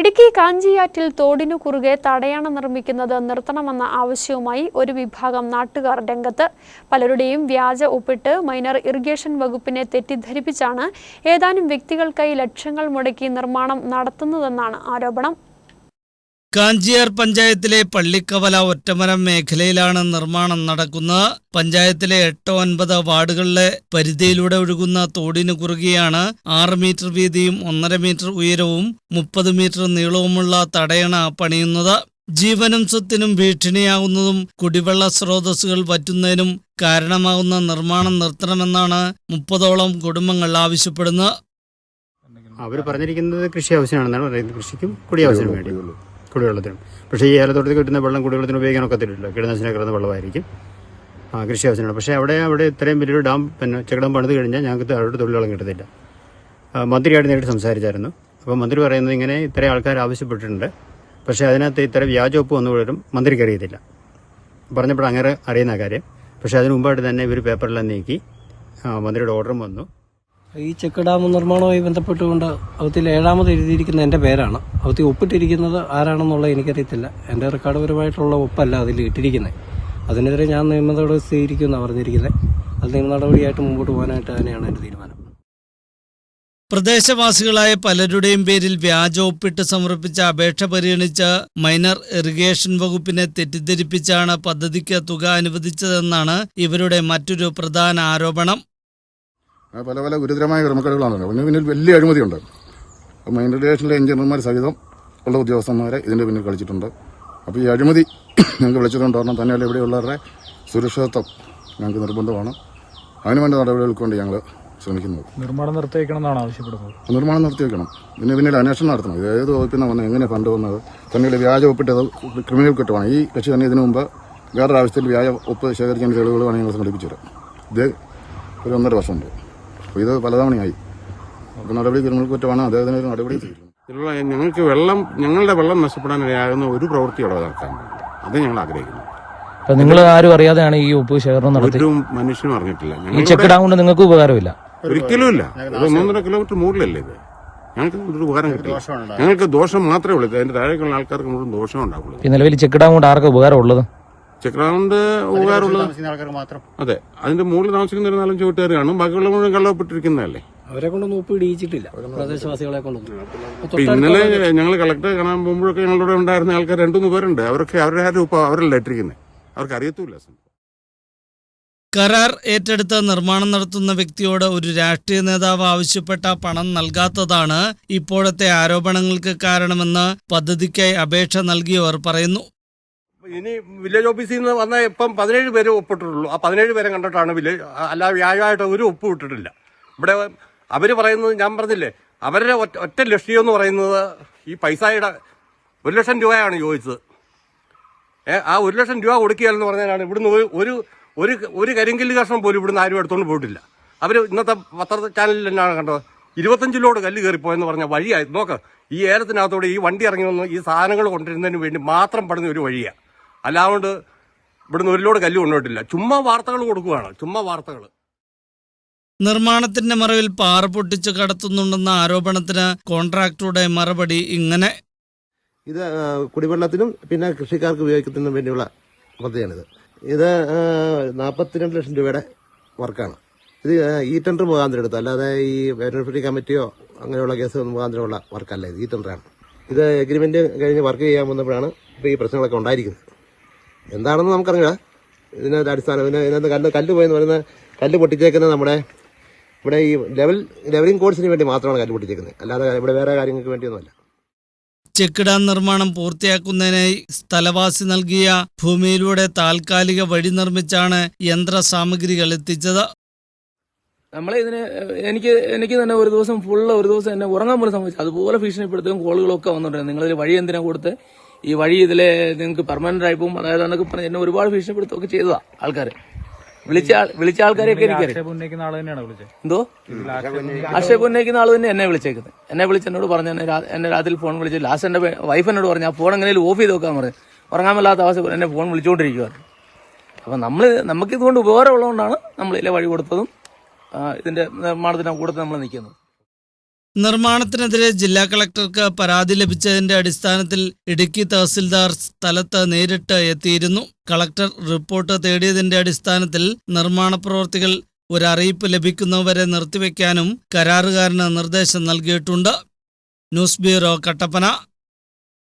ഇടുക്കി കാഞ്ചിയാറ്റിൽ തോടിനു കുറുകെ തടയണ നിർമ്മിക്കുന്നത് നിർത്തണമെന്ന ആവശ്യവുമായി ഒരു വിഭാഗം നാട്ടുകാർ രംഗത്ത്. പലരുടെയും വ്യാജ ഒപ്പിട്ട് മൈനർ ഇറിഗേഷൻ വകുപ്പിനെ തെറ്റിദ്ധരിപ്പിച്ചാണ് ഏതാനും വ്യക്തികൾക്കായി ലക്ഷങ്ങൾ മുടക്കി നിർമ്മാണം നടത്തുന്നതെന്നാണ് ആരോപണം. കാഞ്ചിയാർ പഞ്ചായത്തിലെ പള്ളിക്കവല ഒറ്റമരം മേഖലയിലാണ് നിർമ്മാണം നടക്കുന്നത്. പഞ്ചായത്തിലെ എട്ട് ഒൻപത് വാർഡുകളിലെ പരിധിയിലൂടെ ഒഴുകുന്ന തോടിനു കുറുകെയാണ് ആറ് മീറ്റർ വീതിയും ഒന്നര മീറ്റർ ഉയരവും മുപ്പത് മീറ്റർ നീളവുമുള്ള തടയണ പണിയുന്നത്. ജീവനും സ്വത്തിനും ഭീഷണിയാകുന്നതും കുടിവെള്ള സ്രോതസ്സുകൾ വറ്റുന്നതിനും കാരണമാകുന്ന നിർമ്മാണം നിർത്തണമെന്നാണ് മുപ്പതോളം കുടുംബങ്ങൾ ആവശ്യപ്പെടുന്നത്. അവർ പറഞ്ഞിരിക്കുന്നത് കൃഷി ആവശ്യമാണെന്നാണ് പറയുന്നത്. കൃഷിക്കും കുടിയാവശ്യം ആവശ്യത്തിനും വേണ്ടി കുടിവെള്ളത്തിനും. പക്ഷേ ഈ ഏലത്തോട്ടത്തിൽ കിട്ടുന്ന വെള്ളം കുടിവെള്ളത്തിന് ഉപയോഗിക്കാൻ ഒക്കത്തില്ല കീടനാശിനി കിടന്ന വെള്ളമായിരിക്കും. ആ കൃഷി ആവശ്യമാണ്. പക്ഷേ അവിടെ അവിടെ ഇത്രയും വലിയൊരു ഡാം പിന്നെ ചെക്ക് ഡാം പണിത് കഴിഞ്ഞാൽ ഞങ്ങൾക്ക് അവിടെ തൊഴിലുകളും കിട്ടത്തില്ല. മന്ത്രിയായിട്ട് നേരിട്ട് സംസാരിച്ചായിരുന്നു. അപ്പോൾ മന്ത്രി പറയുന്നത് ഇങ്ങനെ ഇത്രയും ആൾക്കാർ ആവശ്യപ്പെട്ടിട്ടുണ്ട്. പക്ഷേ അതിനകത്ത് ഇത്ര വ്യാജൊപ്പ് വന്നുപോലും മന്ത്രിക്ക് അറിയത്തില്ല. പറഞ്ഞപ്പോൾ അങ്ങനെ അറിയുന്ന കാര്യം. പക്ഷേ അതിന് മുമ്പായിട്ട് തന്നെ ഇവർ പേപ്പറെല്ലാം നീക്കി. മന്ത്രിയുടെ ഓർഡറും വന്നു. ഈ ചെക്ക് ഡാം നിർമ്മാണവുമായി ബന്ധപ്പെട്ടുകൊണ്ട് അവത്തിൽ ഏഴാമത് എഴുതിയിരിക്കുന്ന എന്റെ പേരാണ്. അവത്തിൽ ഒപ്പിട്ടിരിക്കുന്നത് ആരാണെന്നുള്ളത് എനിക്കറിയത്തില്ല. എന്റെ റെക്കോർഡ്പരമായിട്ടുള്ള ഒപ്പല്ല അതിൽ ഇട്ടിരിക്കുന്നത്. അതിനെതിരെ ഞാൻ നിയമ നടപടി സ്വീകരിക്കുമെന്നാണ് പറഞ്ഞിരിക്കുന്നത്. അത് നിയമ നടപടിയായിട്ട് മുമ്പോട്ട് പോകാനായിട്ട് തന്നെയാണ് എന്റെ തീരുമാനം. പ്രദേശവാസികളായ പലരുടെയും പേരിൽ വ്യാജ ഒപ്പിട്ട് സമർപ്പിച്ച അപേക്ഷ പരിഗണിച്ച് മൈനർ ഇറിഗേഷൻ വകുപ്പിനെ തെറ്റിദ്ധരിപ്പിച്ചാണ് പദ്ധതിക്ക് തുക അനുവദിച്ചതെന്നാണ് ഇവരുടെ മറ്റൊരു പ്രധാന ആരോപണം. പല പല ഗുരുതരമായ ക്രമക്കേടുകളാണ് പിന്നെ പിന്നിൽ വലിയ അഴിമതിയുണ്ട്. അപ്പോൾ മൈൻ റിലേഷനിലെ എഞ്ചിനീയർമാർ സഹിതം ഉള്ള ഉദ്യോഗസ്ഥന്മാരെ ഇതിന്റെ പിന്നിൽ കളിച്ചിട്ടുണ്ട്. അപ്പോൾ ഈ അഴിമതി ഞങ്ങൾക്ക് വിളിച്ചതുകൊണ്ട് കാരണം തന്നെയല്ല ഇവിടെയുള്ളവരുടെ സുരക്ഷിതത്വം ഞങ്ങൾക്ക് നിർബന്ധമാണ്. അതിനുവേണ്ട നടപടികൾക്ക് വേണ്ടി ഞങ്ങൾ ശ്രമിക്കുന്നത്. നിർമ്മാണം നിർത്തിവെക്കണം എന്നാണ് ആവശ്യപ്പെടുന്നത് നിർമ്മാണം നിർത്തിവെക്കണം. പിന്നെ പിന്നിൽ അന്വേഷണം നടത്തണം. ഇത് ഏത് വകുപ്പിൽ വന്നാൽ വന്നത് എങ്ങനെ ഫണ്ട് വന്നത്? തന്നെയുള്ള വ്യാജ ഒപ്പിട്ടത് ക്രിമിനൽ കുറ്റമാണ്. ഈ കക്ഷി തന്നെ ഇതിനു മുമ്പ് വേറൊരു ആവശ്യത്തിൽ വ്യാജ ഒപ്പ് ശേഖരിക്കാൻ തെളിവുകളാണ് ഞങ്ങൾ സംഘടിപ്പിച്ചു തരാം. ഇത് ഒരു ഒന്നര വർഷമുണ്ട്. അപ്പോൾ ഇത് പലതവണയായി. അപ്പോൾ നടപടി ക്രിമിനൽ കുറ്റമാണ് അദ്ദേഹത്തിന് ഒരു നടപടി ഇതിലുള്ള ഞങ്ങൾക്ക് വെള്ളം ഞങ്ങളുടെ വെള്ളം നഷ്ടപ്പെടാനിടയാകുന്ന ഒരു പ്രവൃത്തി അവിടെ നടത്താൻ അത് ഞങ്ങൾ ആഗ്രഹിക്കുന്നു. അപ്പൊ നിങ്ങൾ ആരും അറിയാതെയാണ് ഈ ഉപ്പ് ശേഖരണം നടത്തി ഒരു മനുഷ്യനും അറിഞ്ഞിട്ടില്ല. ഈ ചെക്കിടാൻ ചെക്ക് ഡാം കൊണ്ട് നിങ്ങൾക്ക് ഉപകാരമില്ല. ഒരിക്കലും ഇല്ല. ഇത് ഒന്നൊന്നര കിലോമീറ്റർ മുകളിലല്ലേ ഇത്? ഞങ്ങൾക്ക് ഒരു ഉപകാരം കിട്ടില്ല. ഞങ്ങൾക്ക് ദോഷം മാത്രമേ ഉള്ളൂ. അതിന്റെ താഴേക്കുള്ള ആൾക്കാർക്ക് മുഴുവൻ ദോഷം ഉണ്ടാവുള്ളൂ. ഈ നിലവിൽ ചെക്ക് ഡാം കൊണ്ട് ആർക്കും ഉപകാരമുള്ളത് താമസിക്കുന്ന ആൾക്കാർ മാത്രം. അതെ അതിന്റെ മുകളിൽ താമസിക്കുന്ന ഒരു നാലഞ്ച് വീട്ടുകാർ കാണും ബാക്കിയുള്ള മുഴുവൻ കള്ളപ്പെട്ടിരിക്കുന്നതല്ലേ അവരെ കൊണ്ടൊന്നും ഉപ്പ് ഇടിയിച്ചിട്ടില്ല. പ്രദേശവാസികളെ കൊണ്ടൊന്നും. ഇന്നലെ ഞങ്ങൾ കളക്ടറെ കാണാൻ പോകുമ്പോഴൊക്കെ ഞങ്ങളുടെ ഉണ്ടായിരുന്ന ആൾക്കാർ രണ്ടു മൂന്ന് പേരുണ്ട്. അവരൊക്കെ അവരുടെ ആരും ഇപ്പൊ അവരല്ല ഇട്ടിരിക്കുന്നത് അവർക്ക് അറിയത്തുമില്ല കരാർ ഏറ്റെടുത്ത് നിർമ്മാണം നടത്തുന്ന വ്യക്തിയോട് ഒരു രാഷ്ട്രീയ നേതാവ് ആവശ്യപ്പെട്ട പണം നൽകാത്തതാണ് ഇപ്പോഴത്തെ ആരോപണങ്ങൾക്ക് കാരണമെന്ന് പദ്ധതിക്കായി അപേക്ഷ നൽകിയവർ പറയുന്നു. ഇനി വില്ലേജ് ഓഫീസിൽ നിന്ന് വന്ന ഇപ്പം പതിനേഴ് പേര് ഒപ്പിട്ടിട്ടുള്ളൂ. ആ പതിനേഴ് പേരെ കണ്ടിട്ടാണ് വില്ലേജ് അല്ല വ്യാഴമായിട്ട് ഒരു ഒപ്പ് വിട്ടിട്ടില്ല ഇവിടെ അവർ പറയുന്നത് ഞാൻ പറഞ്ഞില്ലേ അവരുടെ ഒറ്റ ഒറ്റ ലക്ഷ്യം എന്ന് പറയുന്നത് ഈ പൈസയുടെ ഒരു ലക്ഷം രൂപയാണ് ചോദിച്ചത്. ആ ഒരു ലക്ഷം രൂപ കൊടുക്കുകയെന്ന് പറഞ്ഞാലാണ് ഇവിടുന്ന് ഒരു ഒരു ഒരു കരിങ്കല്ല് കഷ്ണം പോലും ഇവിടുന്ന് ആരും എടുത്തുകൊണ്ട് പോയിട്ടില്ല. അവർ ഇന്നത്തെ പത്ര ചാനലിൽ തന്നെയാണ് കണ്ടത്. ഇരുപത്തഞ്ചിലോട് കല്ല് കയറിപ്പോയെന്ന് പറഞ്ഞ വഴിയായി നോക്ക് ഈ ഏലത്തിനകത്തോടെ ഈ വണ്ടി ഇറങ്ങി വന്ന് ഈ സാധനങ്ങൾ കൊണ്ടിരുന്നതിന് വേണ്ടി മാത്രം പടുന്ന ഒരു വഴിയാണ് അല്ലാണ്ട് ഇവിടുന്ന് ഒരു ലോഡ് കല്ല് കൊണ്ടുപോയിട്ടില്ല. ചുമ്മാ വാർത്തകൾ കൊടുക്കുകയാണ്. ചുമ്മാ വാർത്തകൾ. നിർമ്മാണത്തിന്റെ മറവിൽ പാറ പൊട്ടിച്ച് കടത്തുന്നുണ്ടെന്ന ആരോപണത്തിന് കോൺട്രാക്ടറുടെ മറുപടി ഇങ്ങനെ. ഇത് കുടിവെള്ളത്തിനും പിന്നെ കൃഷിക്കാർക്ക് ഉപയോഗിക്കുന്നതിനും വേണ്ടിയുള്ള പദ്ധതിയാണിത്. ഇത് നാൽപ്പത്തിരണ്ട് ലക്ഷം രൂപയുടെ വർക്കാണ്. ഇത് ഈ ടെൻഡർ മുഖാന്തരം എടുത്തു അല്ലാതെ ഈ ബെനിഫിറ്റ് കമ്മിറ്റിയോ അങ്ങനെയുള്ള കേസ് മുഖാന്തരമുള്ള വർക്കല്ല ഇത്. ഈ ടെൻഡറാണ്. ഇത് എഗ്രിമെന്റ് കഴിഞ്ഞ് വർക്ക് ചെയ്യാൻ വന്നപ്പോഴാണ് ഇപ്പോൾ ഈ പ്രശ്നങ്ങളൊക്കെ ഉണ്ടായിരിക്കുന്നത്. എന്താണെന്ന് നമുക്കറിയാം ഇതിനകത്ത് അടിസ്ഥാനം പിന്നെ ഇതിനകത്ത് കല്ല് കല്ല് പോയെന്ന് പറയുന്ന കല്ല് പൊട്ടിച്ചേക്കുന്നത് നമ്മുടെ ഇവിടെ ഈ ലെവൽ ലെവലിംഗ് കോഴ്സിന് വേണ്ടി മാത്രമാണ് കല്ല് പൊട്ടിച്ചേക്കുന്നത്. അല്ലാതെ ഇവിടെ വേറെ കാര്യങ്ങൾക്ക് വേണ്ടിയൊന്നുമല്ല. ചെക്ക് ഡാം നിർമ്മാണം പൂർത്തിയാക്കുന്നതിനായി സ്ഥലവാസി നൽകിയ ഭൂമിയിലൂടെ താൽക്കാലിക വഴി നിർമ്മിച്ചാണ് യന്ത്ര സാമഗ്രികൾ എത്തിച്ചത്. നമ്മളെ ഇതിന് എനിക്ക് എനിക്ക് തന്നെ ഒരു ദിവസം ഫുള്ള് ഒരു ദിവസം എന്നെ ഉറങ്ങാൻ പോലും സംഭവിച്ചു അതുപോലെ ഭീഷണിപ്പെടുത്തുകയും കോളുകളൊക്കെ വന്നിട്ടുണ്ട്. നിങ്ങളൊരു വഴി എന്തിനാ കൊടുത്ത്? ഈ വഴി ഇതിലെ നിങ്ങൾക്ക് പെർമനന്റ് ആയി പോകും. അതായത് എന്നൊക്കെ പറഞ്ഞ് എന്നെ ഒരുപാട് ഭീഷണിപ്പെടുത്തുകയൊക്കെ ചെയ്തതാ ആൾക്കാർ വിളിച്ച വിളിച്ച ആൾക്കാരെയൊക്കെ എനിക്കറിയാം. എന്തോ? ആക്ഷേപം ഉന്നയിക്കുന്ന ആൾ തന്നെ എന്നെ വിളിച്ചേക്കുന്നത്. എന്നെ വിളിച്ച് എന്നോട് പറഞ്ഞു എന്നെ രാത്രി ഫോൺ വിളിച്ച് ലാസ്റ്റ് എന്റെ വൈഫ് എന്നോട് പറഞ്ഞു ആ ഫോൺ എങ്ങനെയും ഓഫ് ചെയ്ത് നോക്കാൻ പറഞ്ഞു ഉറങ്ങാമല്ലാത്ത മേലാത്ത അവസ്ഥ എന്നെ ഫോൺ വിളിച്ചുകൊണ്ടിരിക്കുവാണ് അപ്പൊ നമ്മൾ നമുക്ക് ഇതുകൊണ്ട് ഉപകാരമുള്ളതുകൊണ്ടാണ് നമ്മൾ ഇതിലെ വഴി കൊടുത്തതും ഇതിന്റെ നിർമ്മാണത്തിന്റെ കൂടെ നമ്മൾ നിൽക്കുന്നത്. നിർമ്മാണത്തിനെതിരെ ജില്ലാ കളക്ടർക്ക് പരാതി ലഭിച്ചതിന്റെ അടിസ്ഥാനത്തിൽ ഇടുക്കി തഹസിൽദാർ സ്ഥലത്ത് നേരിട്ട് എത്തിയിരുന്നു. കളക്ടർ റിപ്പോർട്ട് തേടിയതിന്റെ അടിസ്ഥാനത്തിൽ നിർമ്മാണ പ്രവർത്തികൾ ഒരറിയിപ്പ് ലഭിക്കുന്നവരെ നിർത്തിവെക്കാനും കരാറുകാരന് നിർദ്ദേശം നൽകിയിട്ടുണ്ട്. News bureau Kattappana.